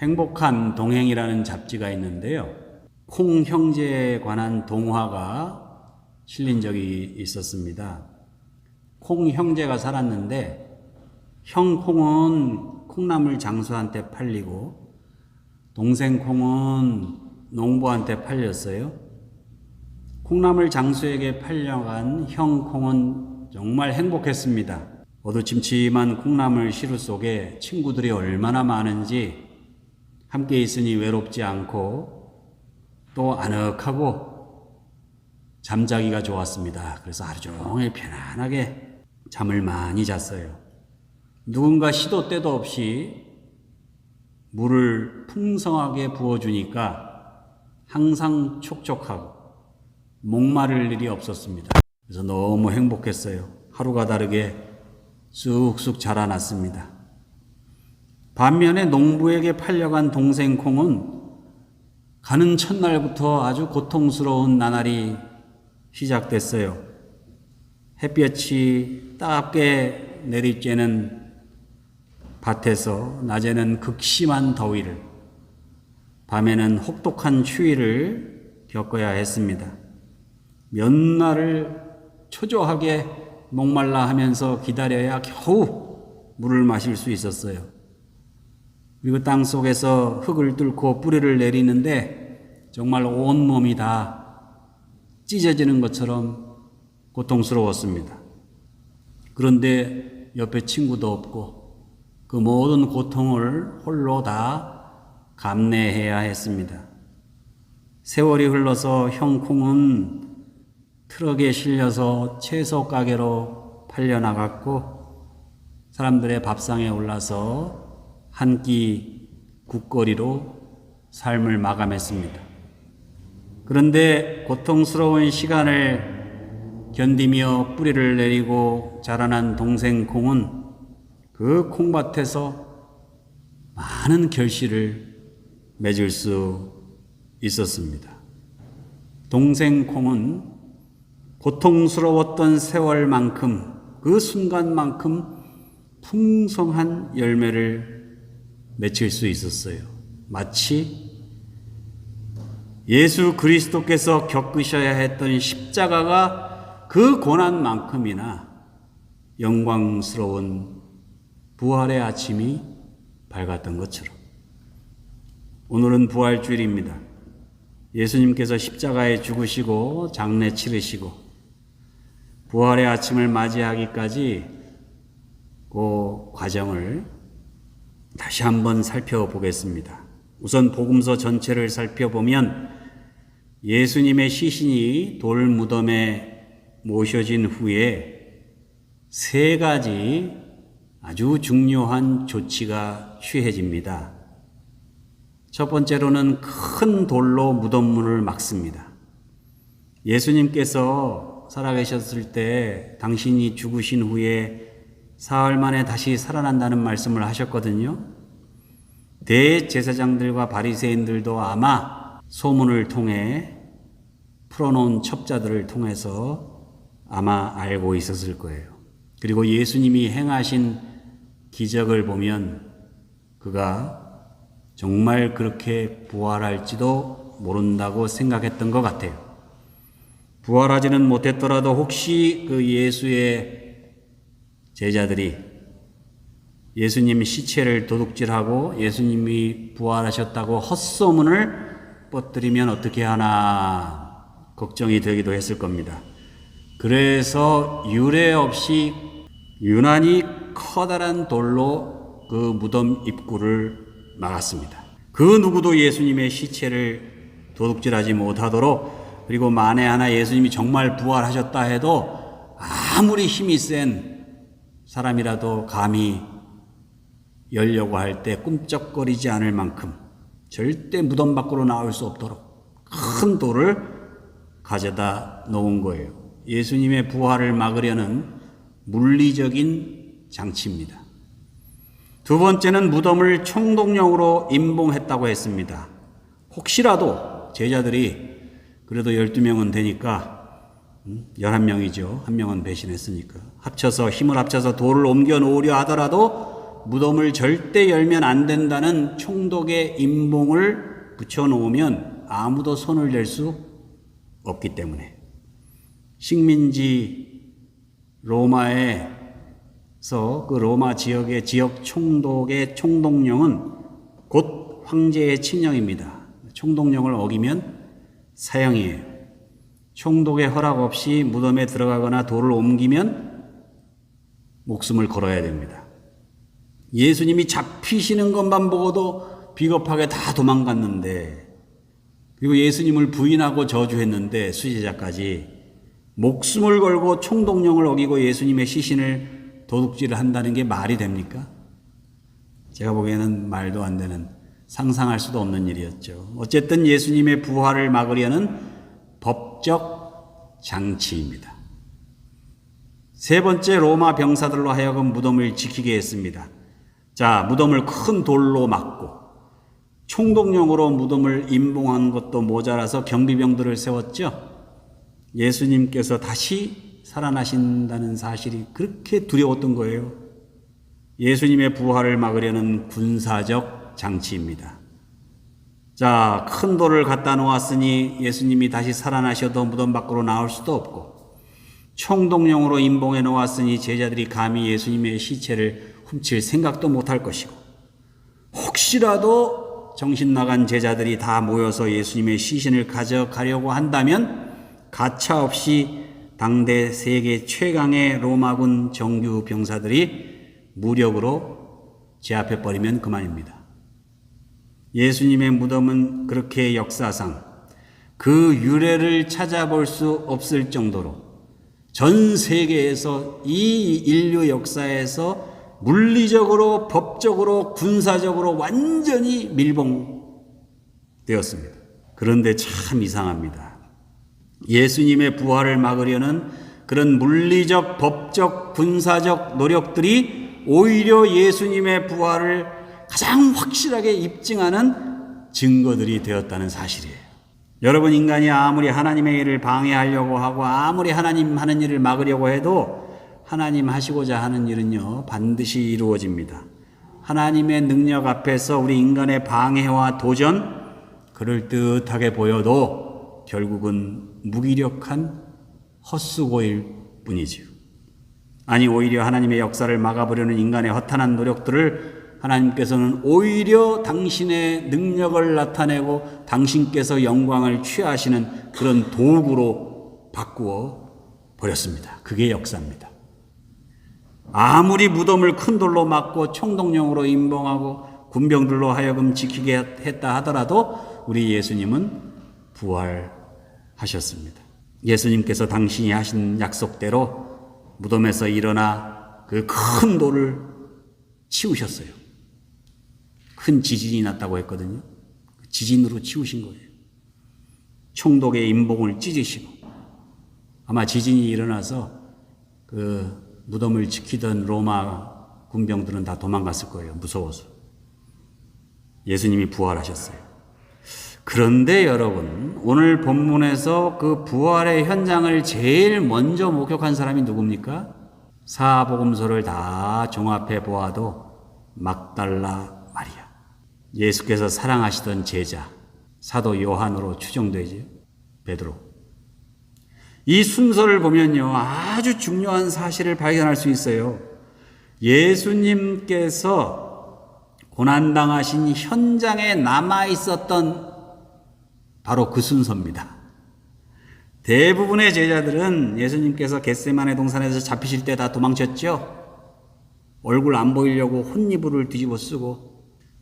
행복한 동행이라는 잡지가 있는데요. 콩 형제에 관한 동화가 실린 적이 있었습니다. 콩 형제가 살았는데 형 콩은 콩나물 장수한테 팔리고 동생 콩은 농부한테 팔렸어요. 콩나물 장수에게 팔려간 형 콩은 정말 행복했습니다. 어두침침한 콩나물 시루 속에 친구들이 얼마나 많은지 함께 있으니 외롭지 않고 또 아늑하고 잠자기가 좋았습니다. 그래서 하루 종일 편안하게 잠을 많이 잤어요. 누군가 시도 때도 없이 물을 풍성하게 부어주니까 항상 촉촉하고 목마를 일이 없었습니다. 그래서 너무 행복했어요. 하루가 다르게 쑥쑥 자라났습니다. 반면에 농부에게 팔려간 동생 콩은 가는 첫날부터 아주 고통스러운 나날이 시작됐어요. 햇볕이 따갑게 내리쬐는 밭에서 낮에는 극심한 더위를, 밤에는 혹독한 추위를 겪어야 했습니다. 몇 날을 초조하게 목말라 하면서 기다려야 겨우 물을 마실 수 있었어요. 그리고 땅 속에서 흙을 뚫고 뿌리를 내리는데 정말 온몸이 다 찢어지는 것처럼 고통스러웠습니다. 그런데 옆에 친구도 없고 그 모든 고통을 홀로 다 감내해야 했습니다. 세월이 흘러서 형 콩은 트럭에 실려서 채소 가게로 팔려나갔고 사람들의 밥상에 올라서 한 끼 국거리로 삶을 마감했습니다. 그런데 고통스러운 시간을 견디며 뿌리를 내리고 자라난 동생 콩은 그 콩밭에서 많은 결실을 맺을 수 있었습니다. 동생 콩은 고통스러웠던 세월만큼 그 순간만큼 풍성한 열매를 맺힐 수 있었어요. 마치 예수 그리스도께서 겪으셔야 했던 십자가가 그 고난만큼이나 영광스러운 부활의 아침이 밝았던 것처럼 오늘은 부활주일입니다. 예수님께서 십자가에 죽으시고 장례 치르시고 부활의 아침을 맞이하기까지 그 과정을 다시 한번 살펴보겠습니다. 우선 복음서 전체를 살펴보면 예수님의 시신이 돌 무덤에 모셔진 후에 세 가지 아주 중요한 조치가 취해집니다. 첫 번째로는 큰 돌로 무덤문을 막습니다. 예수님께서 살아계셨을 때 당신이 죽으신 후에 사흘 만에 다시 살아난다는 말씀을 하셨거든요. 대제사장들과 바리새인들도 아마 소문을 통해 풀어놓은 첩자들을 통해서 아마 알고 있었을 거예요. 그리고 예수님이 행하신 기적을 보면 그가 정말 그렇게 부활할지도 모른다고 생각했던 것 같아요. 부활하지는 못했더라도 혹시 그 예수의 제자들이 예수님 시체를 도둑질하고 예수님이 부활하셨다고 헛소문을 뻗들이면 어떻게 하나 걱정이 되기도 했을 겁니다. 그래서 유례 없이 유난히 커다란 돌로 그 무덤 입구를 막았습니다. 그 누구도 예수님의 시체를 도둑질하지 못하도록 그리고 만에 하나 예수님이 정말 부활하셨다 해도 아무리 힘이 센 사람이라도 감히 열려고 할 때 꿈쩍거리지 않을 만큼 절대 무덤 밖으로 나올 수 없도록 큰 돌을 가져다 놓은 거예요. 예수님의 부활을 막으려는 물리적인 장치입니다. 두 번째는 무덤을 총동력으로 임봉했다고 했습니다. 혹시라도 제자들이 그래도 12명은 되니까 11명이죠. 한 명은 배신했으니까. 합쳐서 힘을 합쳐서 돌을 옮겨 놓으려 하더라도 무덤을 절대 열면 안 된다는 총독의 임봉을 붙여 놓으면 아무도 손을 댈 수 없기 때문에 식민지 로마에서 그 로마 지역의 지역 총독의 총독령은 곧 황제의 친령입니다. 총독령을 어기면 사형이에요. 총독의 허락 없이 무덤에 들어가거나 돌을 옮기면 목숨을 걸어야 됩니다. 예수님이 잡히시는 것만 보고도 비겁하게 다 도망갔는데, 그리고 예수님을 부인하고 저주했는데, 수제자까지 목숨을 걸고 총독령을 어기고 예수님의 시신을 도둑질을 한다는 게 말이 됩니까? 제가 보기에는 말도 안 되는 상상할 수도 없는 일이었죠. 어쨌든 예수님의 부활을 막으려는 법적 장치입니다. 세 번째 로마 병사들로 하여금 무덤을 지키게 했습니다. 자, 무덤을 큰 돌로 막고 총독령으로 무덤을 임봉한 것도 모자라서 경비병들을 세웠죠. 예수님께서 다시 살아나신다는 사실이 그렇게 두려웠던 거예요. 예수님의 부활을 막으려는 군사적 장치입니다. 자, 큰 돌을 갖다 놓았으니 예수님이 다시 살아나셔도 무덤 밖으로 나올 수도 없고, 총독령으로 임봉해 놓았으니 제자들이 감히 예수님의 시체를 훔칠 생각도 못할 것이고, 혹시라도 정신 나간 제자들이 다 모여서 예수님의 시신을 가져가려고 한다면 가차없이 당대 세계 최강의 로마군 정규 병사들이 무력으로 제압해 버리면 그만입니다. 예수님의 무덤은 그렇게 역사상 그 유래를 찾아볼 수 없을 정도로 전 세계에서 이 인류 역사에서 물리적으로, 법적으로, 군사적으로 완전히 밀봉되었습니다. 그런데 참 이상합니다. 예수님의 부활을 막으려는 그런 물리적, 법적, 군사적 노력들이 오히려 예수님의 부활을 가장 확실하게 입증하는 증거들이 되었다는 사실이에요. 여러분, 인간이 아무리 하나님의 일을 방해하려고 하고 아무리 하나님 하는 일을 막으려고 해도 하나님 하시고자 하는 일은요, 반드시 이루어집니다. 하나님의 능력 앞에서 우리 인간의 방해와 도전, 그럴듯하게 보여도 결국은 무기력한 헛수고일 뿐이지요. 아니, 오히려 하나님의 역사를 막아보려는 인간의 허탄한 노력들을 하나님께서는 오히려 당신의 능력을 나타내고 당신께서 영광을 취하시는 그런 도구로 바꾸어 버렸습니다. 그게 역사입니다. 아무리 무덤을 큰 돌로 막고 총독령으로 임봉하고 군병들로 하여금 지키게 했다 하더라도 우리 예수님은 부활하셨습니다. 예수님께서 당신이 하신 약속대로 무덤에서 일어나 그 큰 돌을 치우셨어요. 큰 지진이 났다고 했거든요. 지진으로 치우신 거예요. 총독의 임봉을 찢으시고 아마 지진이 일어나서 그 무덤을 지키던 로마 군병들은 다 도망갔을 거예요. 무서워서. 예수님이 부활하셨어요. 그런데 여러분, 오늘 본문에서 그 부활의 현장을 제일 먼저 목격한 사람이 누굽니까? 사복음서를 다 종합해 보아도 막달라. 예수께서 사랑하시던 제자, 사도 요한으로 추정되지 베드로. 이 순서를 보면요, 아주 중요한 사실을 발견할 수 있어요. 예수님께서 고난당하신 현장에 남아 있었던 바로 그 순서입니다. 대부분의 제자들은 예수님께서 겟세만의 동산에서 잡히실 때 다 도망쳤죠. 얼굴 안 보이려고 혼이불을 뒤집어 쓰고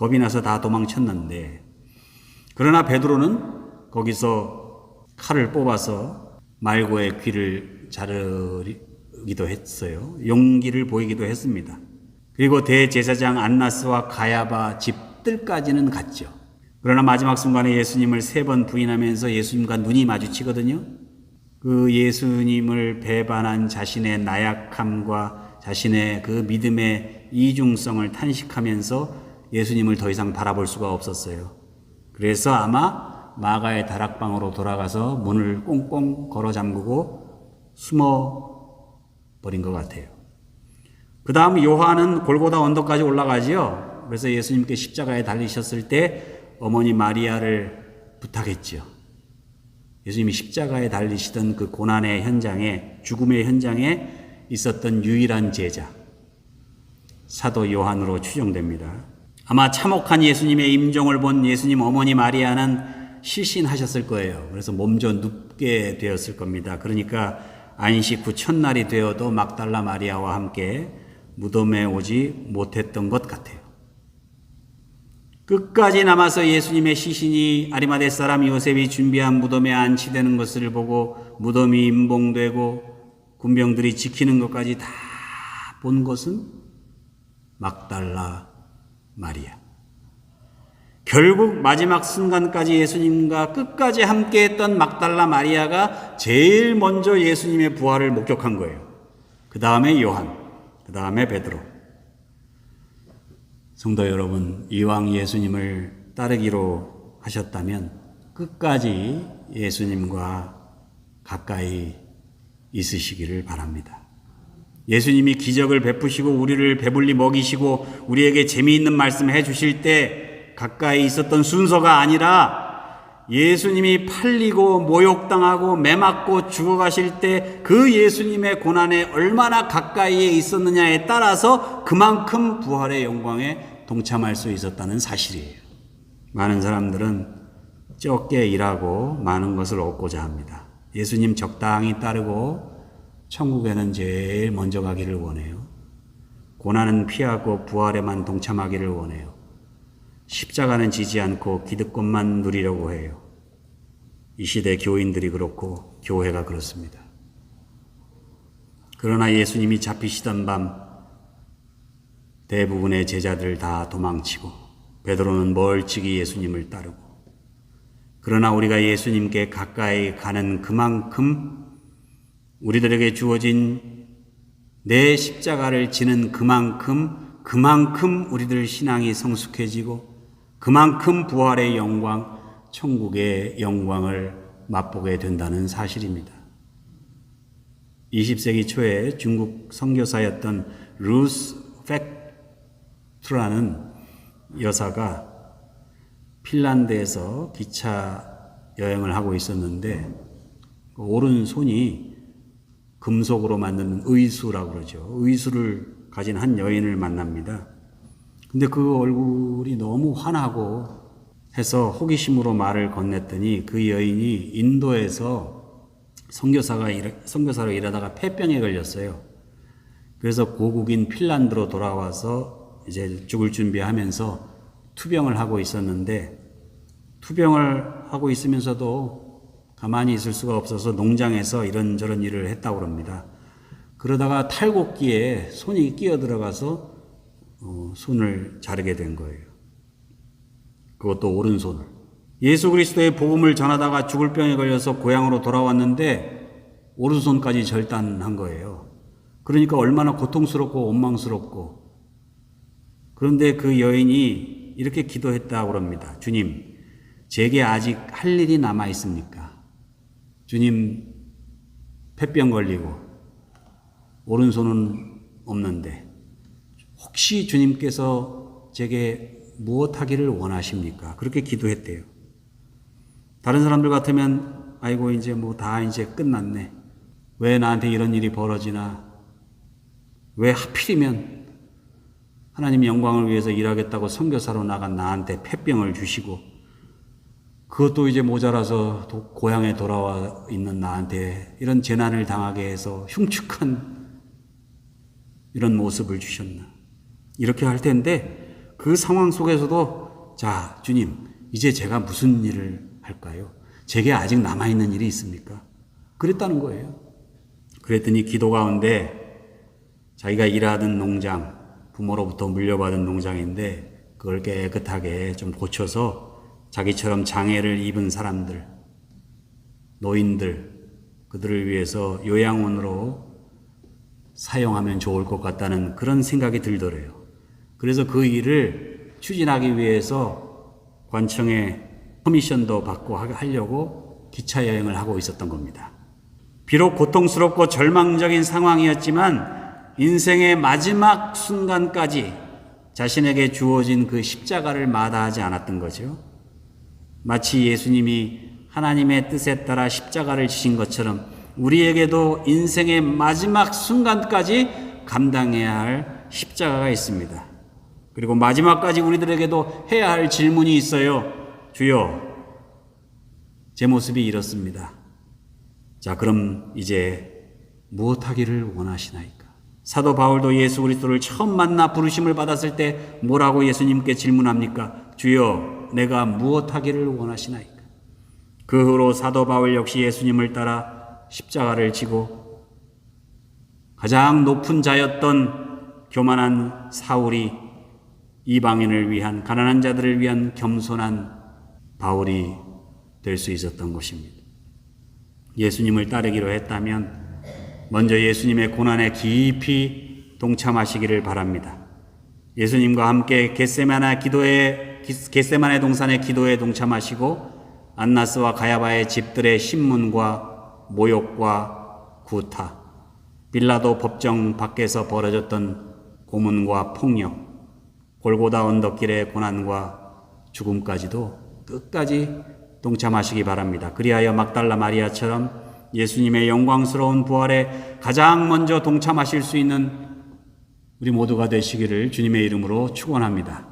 겁이 나서 다 도망쳤는데 그러나 베드로는 거기서 칼을 뽑아서 말고의 귀를 자르기도 했어요. 용기를 보이기도 했습니다. 그리고 대제사장 안나스와 가야바 집들까지는 갔죠. 그러나 마지막 순간에 예수님을 세 번 부인하면서 예수님과 눈이 마주치거든요. 그 예수님을 배반한 자신의 나약함과 자신의 그 믿음의 이중성을 탄식하면서 예수님을 더 이상 바라볼 수가 없었어요. 그래서 아마 마가의 다락방으로 돌아가서 문을 꽁꽁 걸어 잠그고 숨어 버린 것 같아요. 그 다음 요한은 골고다 언덕까지 올라가지요. 그래서 예수님께 십자가에 달리셨을 때 어머니 마리아를 부탁했지요. 예수님이 십자가에 달리시던 그 고난의 현장에, 죽음의 현장에 있었던 유일한 제자, 사도 요한으로 추정됩니다. 아마 참혹한 예수님의 임종을 본 예수님 어머니 마리아는 실신하셨을 거예요. 그래서 몸져 눕게 되었을 겁니다. 그러니까 안식 후 첫날이 되어도 막달라 마리아와 함께 무덤에 오지 못했던 것 같아요. 끝까지 남아서 예수님의 시신이 아리마대 사람 요셉이 준비한 무덤에 안치되는 것을 보고 무덤이 임봉되고 군병들이 지키는 것까지 다 본 것은 막달라 마리아. 결국 마지막 순간까지 예수님과 끝까지 함께 했던 막달라 마리아가 제일 먼저 예수님의 부활을 목격한 거예요. 그 다음에 요한, 그 다음에 베드로. 성도 여러분, 이왕 예수님을 따르기로 하셨다면 끝까지 예수님과 가까이 있으시기를 바랍니다. 예수님이 기적을 베푸시고 우리를 배불리 먹이시고 우리에게 재미있는 말씀 해 주실 때 가까이 있었던 순서가 아니라 예수님이 팔리고 모욕당하고 매맞고 죽어가실 때 그 예수님의 고난에 얼마나 가까이에 있었느냐에 따라서 그만큼 부활의 영광에 동참할 수 있었다는 사실이에요. 많은 사람들은 적게 일하고 많은 것을 얻고자 합니다. 예수님 적당히 따르고 천국에는 제일 먼저 가기를 원해요. 고난은 피하고 부활에만 동참하기를 원해요. 십자가는 지지 않고 기득권만 누리려고 해요. 이 시대 교인들이 그렇고 교회가 그렇습니다. 그러나 예수님이 잡히시던 밤 대부분의 제자들 다 도망치고 베드로는 멀찍이 예수님을 따르고 그러나 우리가 예수님께 가까이 가는 그만큼 우리들에게 주어진 내 십자가를 지는 그만큼 그만큼 우리들 신앙이 성숙해지고 그만큼 부활의 영광, 천국의 영광을 맛보게 된다는 사실입니다. 20세기 초에 중국 선교사였던 루스 팩트라는 여사가 핀란드에서 기차 여행을 하고 있었는데 그 오른손이 금속으로 만든 의수라고 그러죠. 의수를 가진 한 여인을 만납니다. 근데 그 얼굴이 너무 환하고 해서 호기심으로 말을 건넸더니 그 여인이 인도에서 선교사가 일, 선교사로 일하다가 폐병에 걸렸어요. 그래서 고국인 핀란드로 돌아와서 이제 죽을 준비하면서 투병을 하고 있었는데 투병을 하고 있으면서도 가만히 있을 수가 없어서 농장에서 이런저런 일을 했다고 합니다. 그러다가 탈곡기에 손이 끼어 들어가서 어, 손을 자르게 된 거예요. 그것도 오른손을. 예수 그리스도의 복음을 전하다가 죽을 병에 걸려서 고향으로 돌아왔는데 오른손까지 절단한 거예요. 그러니까 얼마나 고통스럽고 원망스럽고 그런데 그 여인이 이렇게 기도했다고 합니다. 주님, 제게 아직 할 일이 남아 있습니까? 주님, 폐병 걸리고 오른손은 없는데 혹시 주님께서 제게 무엇하기를 원하십니까? 그렇게 기도했대요. 다른 사람들 같으면 아이고 이제 뭐 다 이제 끝났네. 왜 나한테 이런 일이 벌어지나? 왜 하필이면 하나님 영광을 위해서 일하겠다고 선교사로 나간 나한테 폐병을 주시고 그것도 이제 모자라서 도, 고향에 돌아와 있는 나한테 이런 재난을 당하게 해서 흉측한 이런 모습을 주셨나? 이렇게 할 텐데 그 상황 속에서도 자, 주님, 이제 제가 무슨 일을 할까요? 제게 아직 남아있는 일이 있습니까? 그랬다는 거예요. 그랬더니 기도 가운데 자기가 일하던 농장, 부모로부터 물려받은 농장인데 그걸 깨끗하게 좀 고쳐서 자기처럼 장애를 입은 사람들, 노인들, 그들을 위해서 요양원으로 사용하면 좋을 것 같다는 그런 생각이 들더래요. 그래서 그 일을 추진하기 위해서 관청에 커미션도 받고 하려고 기차 여행을 하고 있었던 겁니다. 비록 고통스럽고 절망적인 상황이었지만 인생의 마지막 순간까지 자신에게 주어진 그 십자가를 마다하지 않았던 거죠. 마치 예수님이 하나님의 뜻에 따라 십자가를 지신 것처럼 우리에게도 인생의 마지막 순간까지 감당해야 할 십자가가 있습니다. 그리고 마지막까지 우리들에게도 해야 할 질문이 있어요. 주여, 제 모습이 이렇습니다. 자, 그럼 이제 무엇하기를 원하시나이까? 사도 바울도 예수 그리스도를 처음 만나 부르심을 받았을 때 뭐라고 예수님께 질문합니까? 주여, 내가 무엇하기를 원하시나이까? 그 후로 사도 바울 역시 예수님을 따라 십자가를 지고 가장 높은 자였던 교만한 사울이 이방인을 위한 가난한 자들을 위한 겸손한 바울이 될 수 있었던 것입니다. 예수님을 따르기로 했다면 먼저 예수님의 고난에 깊이 동참하시기를 바랍니다. 예수님과 함께 겟세마네 기도에 겟세마네 동산의 기도에 동참하시고 안나스와 가야바의 집들의 신문과 모욕과 구타, 빌라도 법정 밖에서 벌어졌던 고문과 폭력, 골고다 언덕길의 고난과 죽음까지도 끝까지 동참하시기 바랍니다. 그리하여 막달라 마리아처럼 예수님의 영광스러운 부활에 가장 먼저 동참하실 수 있는 우리 모두가 되시기를 주님의 이름으로 축원합니다.